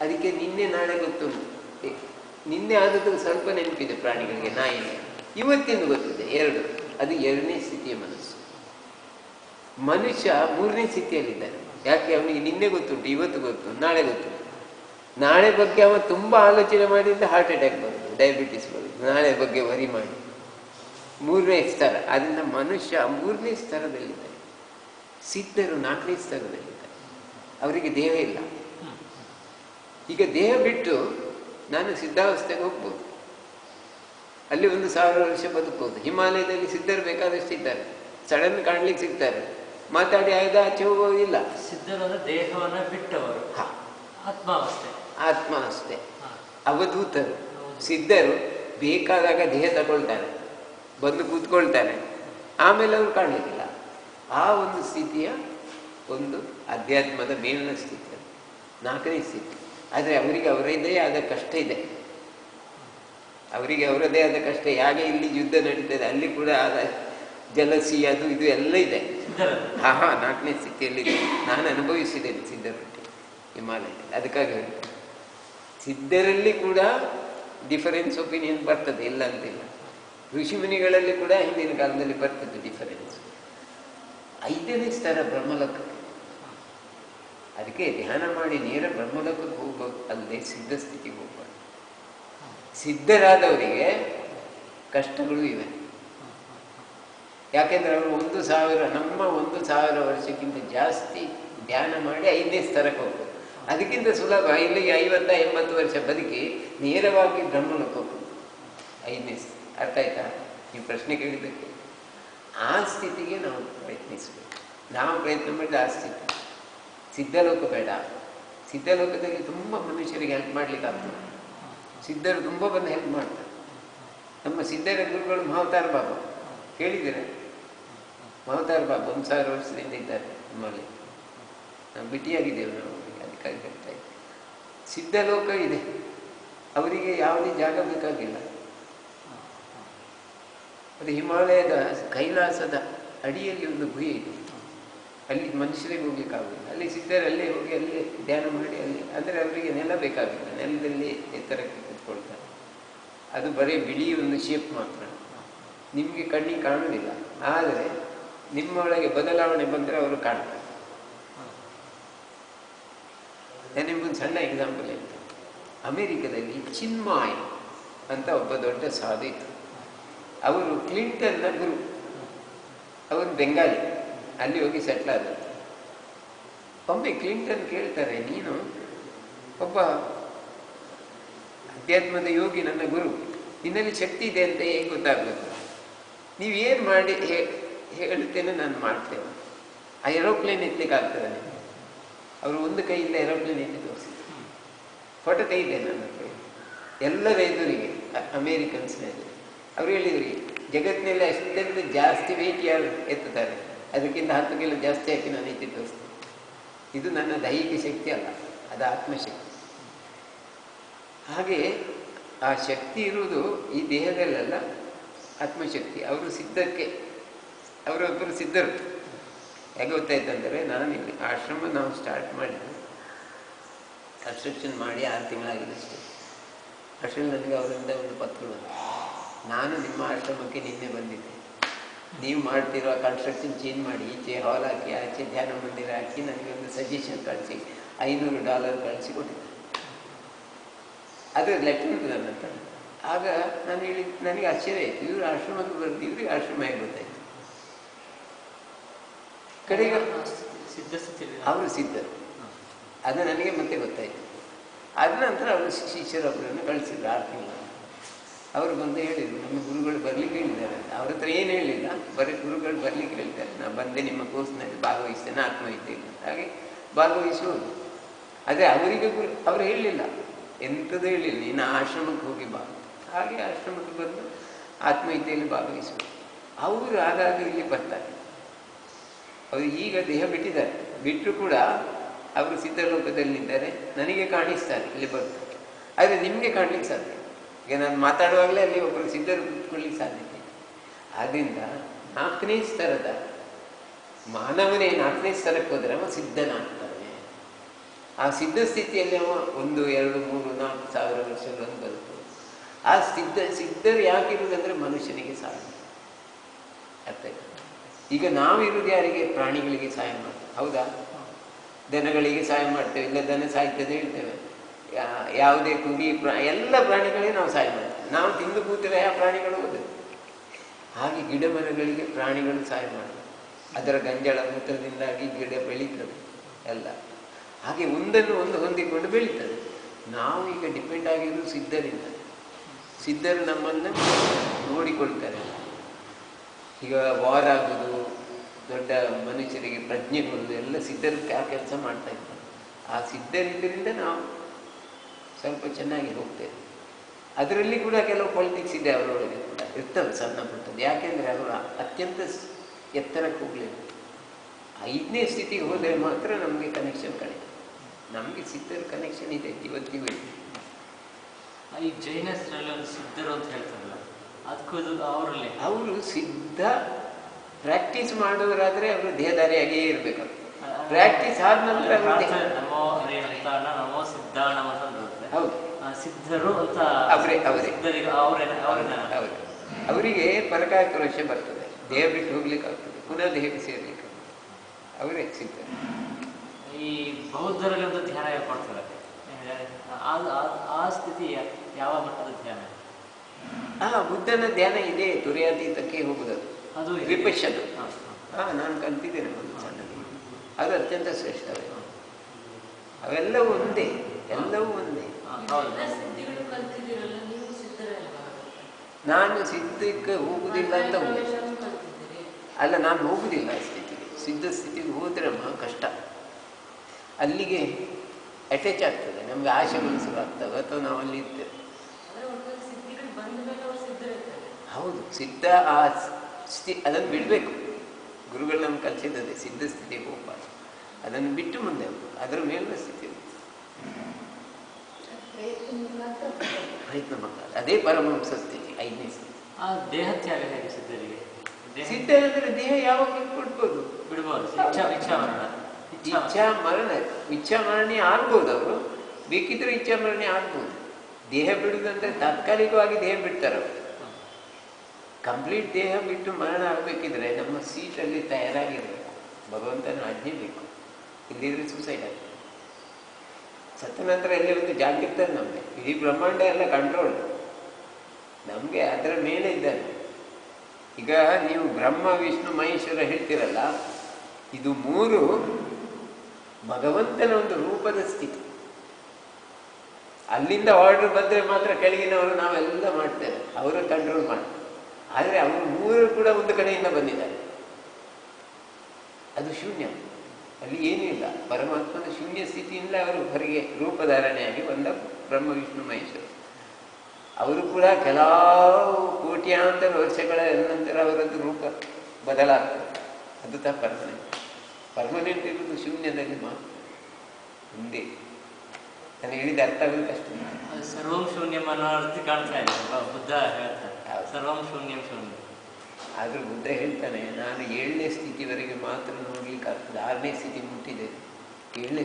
ಅದಕ್ಕೆ ನಿನ್ನೆ ನಾಳೆ ಗೊತ್ತುಂಟು. ನಿನ್ನೆ ಆದದ್ದು ಸ್ವಲ್ಪ ನೆನಪಿದೆ ಪ್ರಾಣಿಗಳಿಗೆ ನಾಯಿಗೆ ಇವತ್ತಿಂದು ಗೊತ್ತಿದೆ, ಎರಡು. ಅದು ಎರಡನೇ ಸ್ಥಿತಿಯ ಮನಸ್ಸು. ಮನುಷ್ಯ ಮೂರನೇ ಸ್ಥಿತಿಯಲ್ಲಿದ್ದಾನೆ. ಯಾಕೆ? ಅವನಿಗೆ ನಿನ್ನೆ ಗೊತ್ತುಂಟು, ಇವತ್ತು ಗೊತ್ತು ನಾಳೆ ಗೊತ್ತು ನಾಳೆ ಬಗ್ಗೆ ಅವನು ತುಂಬ ಆಲೋಚನೆ ಮಾಡಿದ್ರೆ ಹಾರ್ಟ್ ಅಟ್ಯಾಕ್ ಬರುತ್ತೆ ಡಯಾಬಿಟಿಸ್ ಬರುತ್ತೆ. ನಾಳೆ ಬಗ್ಗೆ ವರಿ ಮಾಡಿ. ಮೂರನೇ ಸ್ತರ ಅದರಿಂದ ಮನುಷ್ಯ ಮೂರನೇ ಸ್ತರದಲ್ಲಿದ್ದಾರೆ ಸಿದ್ಧರು ನಾಲ್ಕನೇ ಸ್ತರದಲ್ಲಿದ್ದಾರೆ ಅವರಿಗೆ ದೇಹ ಇಲ್ಲ. ಈಗ ದೇಹ ಬಿಟ್ಟು ನಾನು ಸಿದ್ಧಾವಸ್ಥೆಗೆ ಹೋಗ್ಬೋದು. ಅಲ್ಲಿ ಒಂದು ಸಾವಿರ ವರ್ಷ ಬದುಕ್ಬೋದು. ಹಿಮಾಲಯದಲ್ಲಿ ಸಿದ್ಧರು ಬೇಕಾದಷ್ಟು ಇದ್ದಾರೆ. ಸಡನ್ ಕಾಣ್ಲಿಕ್ಕೆ ಸಿಗ್ತಾರೆ. ಮಾತಾಡಿ ಆಯ್ದ ಆಚೆ ಹೋಗೋದಿಲ್ಲ ಸಿದ್ಧರು ಅಂದ್ರೆ ದೇಹವನ್ನ ಬಿಟ್ಟವರು. ಆತ್ಮಾವಸ್ಥೆ. ಆತ್ಮಾವಸ್ಥೆ. ಅವಧೂತರು. ಸಿದ್ಧರು ಬೇಕಾದಾಗ ದೇಹ ತಗೊಳ್ತಾರೆ. ಬಂದು ಕೂತ್ಕೊಳ್ತಾರೆ. ಆಮೇಲೆ ಅವ್ರು ಕಾಣಲಿಕ್ಕಿಲ್ಲ. ಆ ಒಂದು ಸ್ಥಿತಿಯ ಒಂದು ಅಧ್ಯಾತ್ಮದ ಮೇಲಿನ ಸ್ಥಿತಿ. ನಾಲ್ಕನೇ ಸ್ಥಿತಿ. ಆದರೆ ಅವರಿಗೆ ಅವರದೇ ಆದ ಕಷ್ಟ ಇದೆ. ಅವರಿಗೆ ಅವರದೇ ಆದ ಕಷ್ಟ. ಹೇಗೆ ಇಲ್ಲಿ ಯುದ್ಧ ನಡೀತದೆ. ಅಲ್ಲಿ ಕೂಡ ಆದ ಜಲಸಿ ಅದು ಇದು ಎಲ್ಲ ಇದೆ. ಹಾ ಹಾ ನಾಲ್ಕನೇ ಸ್ಥಿತಿಯಲ್ಲಿ ನಾನು ಅನುಭವಿಸಿದ್ದೇನೆ ಸಿದ್ಧರೊಟ್ಟಿ ಹಿಮಾಲಯದಲ್ಲಿ. ಅದಕ್ಕಾಗಿ ಹೇಳಿದೆ ಸಿದ್ಧರಲ್ಲಿ ಕೂಡ ಡಿಫರೆನ್ಸ್ ಒಪಿನಿಯನ್ ಬರ್ತದೆ ಇಲ್ಲ ಅಂತಿಲ್ಲ. ಋಷಿಮುನಿಗಳಲ್ಲಿ ಕೂಡ ಹಿಂದಿನ ಕಾಲದಲ್ಲಿ ಬರ್ತದೆ ಡಿಫರೆನ್ಸ್ ಐದನೇ ಸ್ಥಾನ ಬ್ರಹ್ಮಲೋಕ. ಅದಕ್ಕೆ ಧ್ಯಾನ ಮಾಡಿ ನೇರ ಬ್ರಹ್ಮಲೋಕಕ್ಕೆ ಹೋಗ್ಬೇಕು ಅಲ್ಲದೆ ಸಿದ್ಧ ಸ್ಥಿತಿಗೆ ಹೋಗ್ಬಾರ್ದು. ಸಿದ್ಧರಾದವರಿಗೆ ಕಷ್ಟಗಳು ಇವೆ. ಯಾಕೆಂದ್ರೆ ಅವರು ಒಂದು ಸಾವಿರ, ನಮ್ಮ ಒಂದು ಸಾವಿರ ವರ್ಷಕ್ಕಿಂತ ಜಾಸ್ತಿ ಧ್ಯಾನ ಮಾಡಿ ಐದನೇ ಸ್ತರಕ್ಕೆ ಹೋಗ್ಬೋದು ಅದಕ್ಕಿಂತ ಸುಲಭ ಇಲ್ಲಿಗೆ ಐವತ್ತ, ಎಂಬತ್ತು ವರ್ಷ ಬದುಕಿ ನೇರವಾಗಿ ಬ್ರಹ್ಮಲೋಕ ಹೋಗ್ಬೋದು ಐದನೇ ಅರ್ಥ ಆಯ್ತಾ? ನೀವು ಪ್ರಶ್ನೆ ಕೇಳಿದ್ದಕ್ಕೆ. ಆ ಸ್ಥಿತಿಗೆ ನಾವು ಪ್ರಯತ್ನಿಸಬೇಕು. ನಾವು ಪ್ರಯತ್ನ ಮಾಡಿದ ಆ ಸ್ಥಿತಿ. ಸಿದ್ಧಲೋಕ ಬೇಡ ಸಿದ್ಧಲೋಕದಲ್ಲಿ ತುಂಬ ಮನುಷ್ಯರಿಗೆ ಹೆಲ್ಪ್ ಮಾಡ್ಲಿಕ್ಕೆ ಆಗ್ತದೆ. ಸಿದ್ಧರು ತುಂಬ ಬಂದು ಹೆಲ್ಪ್ ಮಾಡ್ತಾರೆ. ನಮ್ಮ ಸಿದ್ಧರ ಗುರುಗಳು ಮಹಾವತಾರ ಬಾಬು. ಕೇಳಿದ್ದೀರಾ? ಮಹಾವತಾರ ಬಾಬು ಒಂದು ಸಾವಿರ ವರ್ಷದಿಂದ ಇದ್ದಾರೆ ನಮ್ಮಲ್ಲಿ. ನಾವು ಬಿಟ್ಟಿಯಾಗಿದ್ದೇವೆ ನಾವು ಅದಕ್ಕಾಗಿ ಹೇಳ್ತಾ ಇದ್ದೆ. ಸಿದ್ಧಲೋಕ ಇದೆ. ಅವರಿಗೆ ಯಾವುದೇ ಜಾಗ ಬೇಕಾಗಿಲ್ಲ. ಅದು ಹಿಮಾಲಯದ ಕೈಲಾಸದ ಅಡಿಯಲ್ಲಿ ಒಂದು ಗುಹೆ ಇದೆ. ಅಲ್ಲಿ ಮನುಷ್ಯರಿಗೆ ಹೋಗ್ಲಿಕ್ಕಾಗಲ್ಲ ಅಲ್ಲಿ ಸಿದ್ಧರು ಅಲ್ಲೇ ಹೋಗಿ ಅಲ್ಲಿ ಧ್ಯಾನ ಮಾಡಿ ಅಲ್ಲಿ, ಅಂದರೆ ಅವರಿಗೆ ನೆಲ ಬೇಕಾಗಿಲ್ಲ ನೆಲದಲ್ಲಿ ಎತ್ತರಕ್ಕೆ ಕೂತ್ಕೊಳ್ತಾರೆ. ಅದು ಬರೀ ಬಿಳಿ ಒಂದು ಶೇಪ್ ಮಾತ್ರ. ನಿಮಗೆ ಕಣ್ಣಿಗೆ ಕಾಣುವುದಿಲ್ಲ. ಆದರೆ ನಿಮ್ಮೊಳಗೆ ಬದಲಾವಣೆ ಬಂದರೆ ಅವರು ಕಾಣ್ತಾರೆ. ನಾನು ನಿಮ್ಗೊಂದು ಸಣ್ಣ ಎಕ್ಸಾಂಪಲ್ ಹೇಳ್ತೇನೆ. ಅಮೇರಿಕದಲ್ಲಿ ಚಿನ್ಮಾಯ್ ಅಂತ ಒಬ್ಬ ದೊಡ್ಡ ಸಾಧು ಇತ್ತು ಅವರು ಕ್ಲಿಂಟನ್ನ ಗುರು. ಅವರು ಬೆಂಗಾಲಿ. ಅಲ್ಲಿ ಹೋಗಿ ಸೆಟ್ಲ್ ಆದ ಒಮ್ಮೆ ಕ್ಲಿಂಟನ್ ಕೇಳ್ತಾರೆ, ನೀನು ಒಬ್ಬ ಅಧ್ಯಾತ್ಮದ ಯೋಗಿ ನನ್ನ ಗುರು. ನಿನ್ನಲ್ಲಿ ಶಕ್ತಿ ಇದೆ ಅಂತ ಹೇಗೆ ಗೊತ್ತಾಗಬೇಕು? ನೀವೇನು ಮಾಡಿ ಹೇಳ್ತೇನೆ ನಾನು ಮಾಡ್ತೇನೆ. ಆ ಏರೋಪ್ಲೇನ್ ಎತ್ತಲಿಕ್ಕೆ ಆಗ್ತದೆ ಅವರು ಒಂದು ಕೈಯಿಂದ ಏರೋಪ್ಲೇನ್ ಎತ್ತಿ ತೋರಿಸಿದ್ರು ಫೋಟೋ ಕೈಯಿದೆ ನನ್ನ ಕೈ ಎಲ್ಲರ ಎದುರಿಗೆ ಅಮೇರಿಕನ್ಸ್ನ ಅವ್ರು ಹೇಳಿದ್ರಿ ಜಗತ್ತಿನಲ್ಲಿ ಅತ್ಯಂತ ಜಾಸ್ತಿ ವೆಯ್ಟ್ ಯಾರು ಎತ್ತುತ್ತಾರೆ. ಅದಕ್ಕಿಂತ ಹತ್ತು ಕಿಲೋ ಜಾಸ್ತಿ ಹಾಕಿ ನಾನು ಎತ್ತಿ ತೋರಿಸ್ತೀನಿ ಇದು ನನ್ನ ದೈಹಿಕ ಶಕ್ತಿ ಅಲ್ಲ, ಅದು ಆತ್ಮಶಕ್ತಿ. ಹಾಗೆ ಆ ಶಕ್ತಿ ಇರುವುದು ಈ ದೇಹದಲ್ಲೆಲ್ಲ ಆತ್ಮಶಕ್ತಿ. ಅವರು ಸಿದ್ಧಕ್ಕೆ, ಅವರೊಬ್ಬರು ಸಿದ್ಧರು. ಹೇಗೆ ಗೊತ್ತಾಯ್ತಂದರೆ, ನಾನು ಇಲ್ಲಿ ಆಶ್ರಮ ನಾವು ಸ್ಟಾರ್ಟ್ ಮಾಡಿದ್ದೆ ಕನ್ಸ್ಟ್ರಕ್ಷನ್ ಮಾಡಿ ಆರು ತಿಂಗಳಾಗಿದೆ ಅಷ್ಟೇ. ಅಷ್ಟರಲ್ಲಿ ನನಗೆ ಅವರಿಂದ ಒಂದು ಪತ್ರ ಬಂತು ನಾನು ನಿಮ್ಮ ಆಶ್ರಮಕ್ಕೆ ನಿನ್ನೆ ಬಂದಿದ್ದೆ. ನೀವು ಮಾಡ್ತಿರೋ ಕನ್ಸ್ಟ್ರಕ್ಷನ್ ಚೇಂಜ್ ಮಾಡಿ ಈಚೆ ಹಾಲ್ ಹಾಕಿ ಆಚೆ ಧ್ಯಾನ ಮಂದಿರ ಹಾಕಿ ನನಗೆ ಒಂದು ಸಜೆಷನ್ ಕಳಿಸಿ. ಐನೂರು ಡಾಲರ್ ಕಳಿಸಿ ಕೊಟ್ಟಿದ್ದೆ. ಅದು ಉಂಟು ನನ್ನ ಹತ್ರ. ಆಗ ನಾನು ಹೇಳಿ ನನಗೆ ಆಶ್ಚರ್ಯ ಆಯಿತು. ಇವರು ಆಶ್ರಮಕ್ಕೆ ಬರ್ತೀವಿ ಇವ್ರಿಗೆ ಆಶ್ರಮ ಹೇಗೆ ಗೊತ್ತಾಯ್ತು? ಕಡೆಗೆ ಅವರು ಸಿದ್ಧರು. ಅದು ನನಗೆ ಮತ್ತೆ ಗೊತ್ತಾಯಿತು. ಆದ ನಂತರ ಅವರು ಶಿಷ್ಯರೊಬ್ಬರನ್ನು ಕಳಿಸಿದ್ರು ಆರು ತಿಂಗಳು ಅವರು ಬಂದು ಹೇಳಿದರು ನಮ್ಮ ಗುರುಗಳು ಅಂತ ಅವ್ರ ಹತ್ರ ಏನು ಹೇಳಿಲ್ಲ. ಬರೀ ಗುರುಗಳು ಬರ್ಲಿಕ್ಕೆ ಹೇಳ್ತಾರೆ. ನಾನು ಬಂದೆ ನಿಮ್ಮ ಕೋರ್ಸ್ನಲ್ಲಿ ಭಾಗವಹಿಸ್ತೇನೆ ಆತ್ಮವಿದ್ಯೆಯಲ್ಲಿ ಹಾಗೆ ಭಾಗವಹಿಸುವುದು ಆದರೆ ಅವರಿಗೆ ಗುರು, ಅವರು ಹೇಳಲಿಲ್ಲ ಎಂಥದ್ದು ಹೇಳಿಲ್ಲ. ನೀನು ಆಶ್ರಮಕ್ಕೆ ಹೋಗಿ ಬಾ. ಹಾಗೆ ಆಶ್ರಮಕ್ಕೆ ಬಂದು ಆತ್ಮವಿದ್ಯೆಯಲ್ಲಿ ಭಾಗವಹಿಸುವುದು ಅವರು ಆಗಾಗ ಇಲ್ಲಿ ಬರ್ತಾರೆ. ಅವರು ಈಗ ದೇಹ ಬಿಟ್ಟಿದ್ದಾರೆ. ಬಿಟ್ಟರು ಕೂಡ ಅವರು ಸಿದ್ಧಲೋಕದಲ್ಲಿದ್ದಾರೆ. ನನಗೆ ಕಾಣಿಸ್ತಾರೆ, ಇಲ್ಲಿ ಬರ್ತಾರೆ. ಆದರೆ ನಿಮಗೆ ಕಾಣಲಿಕ್ಕೆ ಸಾಧ್ಯ ಈಗ ನಾನು ಮಾತಾಡುವಾಗಲೇ ಅಲ್ಲಿ ಒಬ್ಬರು ಸಿದ್ಧರು ಕೂತ್ಕೊಳ್ಳಿಕ್ಕೆ ಸಾಧ್ಯತೆ ಇದೆ ಆದ್ದರಿಂದ ನಾಲ್ಕನೇ ಸ್ತರದ ಮಾನವನೇ ನಾಲ್ಕನೇ ಸ್ತರಕ್ಕೆ ಹೋದರೆ ಅವ ಸಿದ್ಧನಾಗ್ತಾನೆ. ಆ ಸಿದ್ಧ ಸ್ಥಿತಿಯಲ್ಲಿ ಅವ ಒಂದು, ಎರಡು, ಮೂರು, ನಾಲ್ಕು ಸಾವಿರ ವರ್ಷಗಳನ್ನು ಬದುಕು ಆ ಸಿದ್ಧ, ಸಿದ್ಧರು ಯಾಕಿರುವುದಂದ್ರೆ ಮನುಷ್ಯನಿಗೆ ಸಹಾಯ ಅರ್ಥ ಈಗ ನಾವಿರುವುದು ಯಾರಿಗೆ? ಪ್ರಾಣಿಗಳಿಗೆ ಸಹಾಯ ಮಾಡ್ತೇವೆ. ಹೌದಾ? ದನಗಳಿಗೆ ಸಹಾಯ ಮಾಡ್ತೇವೆ. ಇಲ್ಲ ದನ ಸಾಯ್ತದೆ ಹೇಳ್ತೇವೆ. ಯಾವುದೇ ಕುರಿ, ಪ್ರಾ, ಎಲ್ಲ ಪ್ರಾಣಿಗಳಿಗೆ ನಾವು ಸಹಾಯ ಮಾಡ್ತೇವೆ. ನಾವು ತಿಂದು ಕೂತರೆ ಆ ಪ್ರಾಣಿಗಳು ಹೋದವು ಹಾಗೆ ಗಿಡ ಮರಗಳಿಗೆ ಪ್ರಾಣಿಗಳು ಸಹಾಯ ಮಾಡ್ತವೆ. ಅದರ ಗಂಜಳ, ಮೂತ್ರದಿಂದಾಗಿ ಗಿಡ ಬೆಳೀತದೆ, ಎಲ್ಲ. ಹಾಗೆ ಒಂದನ್ನು ಒಂದು ಹೊಂದಿಕೊಂಡು ಬೆಳೀತದೆ. ನಾವು ಈಗ ಡಿಪೆಂಡ್ ಆಗಿರೋದು ಸಿದ್ಧರಿಂದ. ಸಿದ್ಧರು ನಮ್ಮನ್ನು ನೋಡಿಕೊಳ್ತಾರೆ. ಈಗ ವಾರ್ ಆಗೋದು, ದೊಡ್ಡ ಮನುಷ್ಯರಿಗೆ ಪ್ರಜ್ಞೆ ಕೊಡುವುದು ಎಲ್ಲ ಸಿದ್ಧರು ಆ ಕೆಲಸ ಮಾಡ್ತಾ ಇದ್ದಾರೆ ಆ ಸಿದ್ಧರಿದ್ದರಿಂದ ನಾವು ಸ್ವಲ್ಪ ಚೆನ್ನಾಗಿ ಹೋಗ್ತೇವೆ. ಅದರಲ್ಲಿ ಕೂಡ ಕೆಲವು ಪಾಲಿಟಿಕ್ಸ್ ಇದೆ ಅವರೊಳಗೆ. ಇರ್ತವೆ ಸಣ್ಣ ಪುಟ್ಟದ್ದು ಯಾಕೆಂದರೆ ಅವರು ಅತ್ಯಂತ ಎತ್ತರಕ್ಕೆ ಹೋಗಲಿಲ್ಲ ಐದನೇ ಸ್ಥಿತಿಗೆ ಹೋದರೆ ಮಾತ್ರ ನಮಗೆ ಕನೆಕ್ಷನ್ ಕಡಿಮೆ ನಮಗೆ ಸಿದ್ಧರ ಕನೆಕ್ಷನ್ ಇದೆ ಇವತ್ತಿಗೂ ಇದೆ. ಈ ಜೈನಸ್ರಲ್ಲಿ ಒಂದು ಸಿದ್ಧರು ಅಂತ ಹೇಳ್ತಾರಲ್ಲ ಅದಕ್ಕೂ ಅವರಲ್ಲಿ. ಅವರು ಸಿದ್ಧ ಪ್ರಾಕ್ಟೀಸ್ ಮಾಡೋರಾದರೆ ಅವರು ದೇಹದಾರಿಯಾಗಿಯೇ ಇರಬೇಕು. ಪ್ರಾಕ್ಟೀಸ್ ಆದ ನಂತರ ಅವರು ನಮೋ ನಮೋ ಸಿದ್ಧಾಣಂ ಅಂತ ಹೌದು. ಆ ಸಿದ್ಧರು ಅಂತ ಅವರೇ ಅವರೇ. ಅವರೇ ಅವರೇನ ಅವರೇನ ಪರಕಾಯ ಅವರಿಗೆ ಪರಕಾಕ್ರೋಶ ಬರ್ತದೆ. ದೇಹ ಬಿಟ್ಟು ಹೋಗ್ಲಿಕ್ಕೆ ಆಗ್ತದೆ ಪುನಃ ದೇಹಕ್ಕೆ ಸೇರ್ಲಿಕ್ಕೆ. ಆಗ್ತದೆ. ಅವರೇ ಸಿಗ್ತಾರೆ. ಈ ಬೌದ್ಧರಲ್ಲಿ ಒಂದು ಧ್ಯಾನ ಹೇಳ್ಕೊಡ್ತಾರೆ ಆ ಸ್ಥಿತಿ ಯಾವ ಮಟ್ಟದ ಧ್ಯಾನ? ಹಾ ಬುದ್ಧನ ಧ್ಯಾನ ಇದೆ. ತುರ್ಯಾತೀತಕ್ಕೆ ಹೋಗುದದು. ಅದು ವಿಪಶನ ಹಾ, ಹಾ. ನಾನು ಕಲ್ತಿದ್ದೇನೆ ಒಂದು ಸಣ್ಣದು ಅದು ಅತ್ಯಂತ ಶ್ರೇಷ್ಠವೇ. ಅವೆಲ್ಲವೂ ಒಂದೇ. ಎಲ್ಲವೂ ಒಂದೇ ಹಾ, ಹೌದು ಎಲ್ಲ ಸಿದ್ಧಿಗಳು ಕಲ್ತಿದ್ದೀರಲ್ಲ ನೀವು ಸಿದ್ಧರಲ್ವಾ ನಾನು ಸಿದ್ಧಕ್ಕೆ ಹೋಗುದಿಲ್ಲ ಅಂತ ಅಲ್ಲ ನಾನು ಹೋಗುದಿಲ್ಲ ಆ ಸ್ಥಿತಿಗೆ. ಸಿದ್ಧ ಸ್ಥಿತಿಗೆ ಹೋದ್ರೆ ಮಹಾ ಕಷ್ಟ. ಅಲ್ಲಿಗೆ ಅಟ್ಯಾಚ್ ಆಗ್ತದೆ. ನಮ್ಗೆ ಆಶೆಗಳು ಆಗ್ತವೆ ಅಥವಾ ನಾವು ಅಲ್ಲಿ ಇರ್ತೇವೆ. ಹೌದು. ಸಿದ್ಧ ಆ ಸ್ಥಿತಿ ಅದನ್ನು ಬಿಡಬೇಕು. ಗುರುಗಳು ನಮ್ಗೆ ಕಲಿಸಿದ್ದದೆ ಸಿದ್ಧ ಸ್ಥಿತಿಗೆ ಹೋಗ್ಬಾರ್ದು. ಅದನ್ನು ಬಿಟ್ಟು ಮುಂದೆ ಹೋಗ್ಬೇಕು. ಅದರ ಮೇಲಿನ ಸ್ಥಿತಿ. ಪ್ರಯತ್ನ ಮಾಡ್ತಾರೆ ಅದೇ ಪರಮಹಂಸ ಸ್ಥಿತಿ ಐದನೇ ಸ್ಥಿತಿ ಆ ದೇಹ ತ್ಯಾಗ ಹೇಗೆ ಸಿದ್ಧರಿಗೆ? ಸಿದ್ಧ ಅಂದ್ರೆ ದೇಹ ಯಾವಾಗ ಕೊಡ್ಬೋದು? ಬಿಡ್ಬೋದು. ಇಚ್ಛಾ ಇಚ್ಛಾ ಮರಣ. ಇಚ್ಛಾ ಇಚ್ಛಾ ಮರಣ. ಇಚ್ಛಾ ಮರಣಿ ಆಗ್ಬೋದು ಅವರು. ಬೇಕಿದ್ರೆ ಇಚ್ಛಾ ಮರಣಿ ಆಗ್ಬೋದು. ದೇಹ ಬಿಡುದಂದ್ರೆ ತಾತ್ಕಾಲಿಕವಾಗಿ ದೇಹ ಬಿಡ್ತಾರೆ ಅವರು. ಕಂಪ್ಲೀಟ್ ದೇಹ ಬಿಟ್ಟು ಮರಣ ಆಗಬೇಕಿದ್ರೆ ನಮ್ಮ ಸೀಟಲ್ಲಿ ತಯಾರಾಗಿರಬೇಕು. ಭಗವಂತನ ಆಜ್ಞೆ ಬೇಕು. ಇಲ್ಲಿದ್ರೆ ಸುಸೈಡ್ ಆಗ್ತದೆ. ಸತ್ತ ನಂತರ ಎಲ್ಲಿ ಒಂದು ನಮಗೆ. ಇಡೀ ಬ್ರಹ್ಮಾಂಡ ಎಲ್ಲ ಕಂಟ್ರೋಲ್ ನಮಗೆ ಅದರ ಮೇಲೆ ಇದ್ದಾನೆ. ಈಗ ನೀವು ಬ್ರಹ್ಮ, ವಿಷ್ಣು, ಮಹೇಶ್ವರ ಹೇಳ್ತೀರಲ್ಲ, ಇದು ಮೂರು ಭಗವಂತನ ಒಂದು ರೂಪದ ಸ್ಥಿತಿ. ಅಲ್ಲಿಂದ ಆರ್ಡರ್ ಬಂದರೆ ಮಾತ್ರ ಕೆಳಗಿನವರು ನಾವೆಲ್ಲ ಮಾಡ್ತೇವೆ. ಅವರ ಕಂಟ್ರೋಲ್ ಮಾಡಿ. ಆದರೆ ಅವರು ಮೂರು ಕೂಡ ಒಂದು ಕಡೆಯಿಂದ ಬಂದಿದ್ದಾರೆ. ಅದು ಶೂನ್ಯ. ಅಲ್ಲಿ ಏನೂ ಇಲ್ಲ. ಪರಮಾತ್ಮನ ಶೂನ್ಯ ಸ್ಥಿತಿಯಿಂದ ಅವರು ಹೊರಗೆ ರೂಪಧಾರಣೆಯಾಗಿ ಬಂದ ಬ್ರಹ್ಮ ವಿಷ್ಣು ಮಹೇಶ್ವರ. ಅವರು ಕೂಡ ಕೆಲವು ಕೋಟ್ಯಾಂತರ ವರ್ಷಗಳ ನಂತರ ಅವರದ್ದು ರೂಪ ಬದಲಾಗ್ತದೆ. ಅದು ತ ಪರ್ಮನೆಂಟ್. ಪರ್ಮನೆಂಟ್ ಇರುವುದು ಶೂನ್ಯದಲ್ಲಿ ಮಾತ್ರ. ಮುಂದೆ ನಾನು ಹೇಳಿದ ಅರ್ಥ ಅದು ಸರ್ವಂ ಶೂನ್ಯ ಅನ್ನೋ ಅರ್ಥ ಕಾಣ್ತಾ ಇದೆ. ಬುದ್ಧ ಹೇಳ್ತಾರೆ. ಸರ್ವಂ ಶೂನ್ಯಂ ಶೂನ್ಯಂ. ಆದರೂ ಬುದ್ಧ ಹೇಳ್ತಾನೆ ನಾನು ಏಳನೇ ಸ್ಥಿತಿವರೆಗೆ ಮಾತ್ರ ನೋಡ್ಲಿಕ್ಕೆ ಆರನೇ ಸ್ಥಿತಿ ಮುಟ್ಟಿದೆ. ಏಳನೇ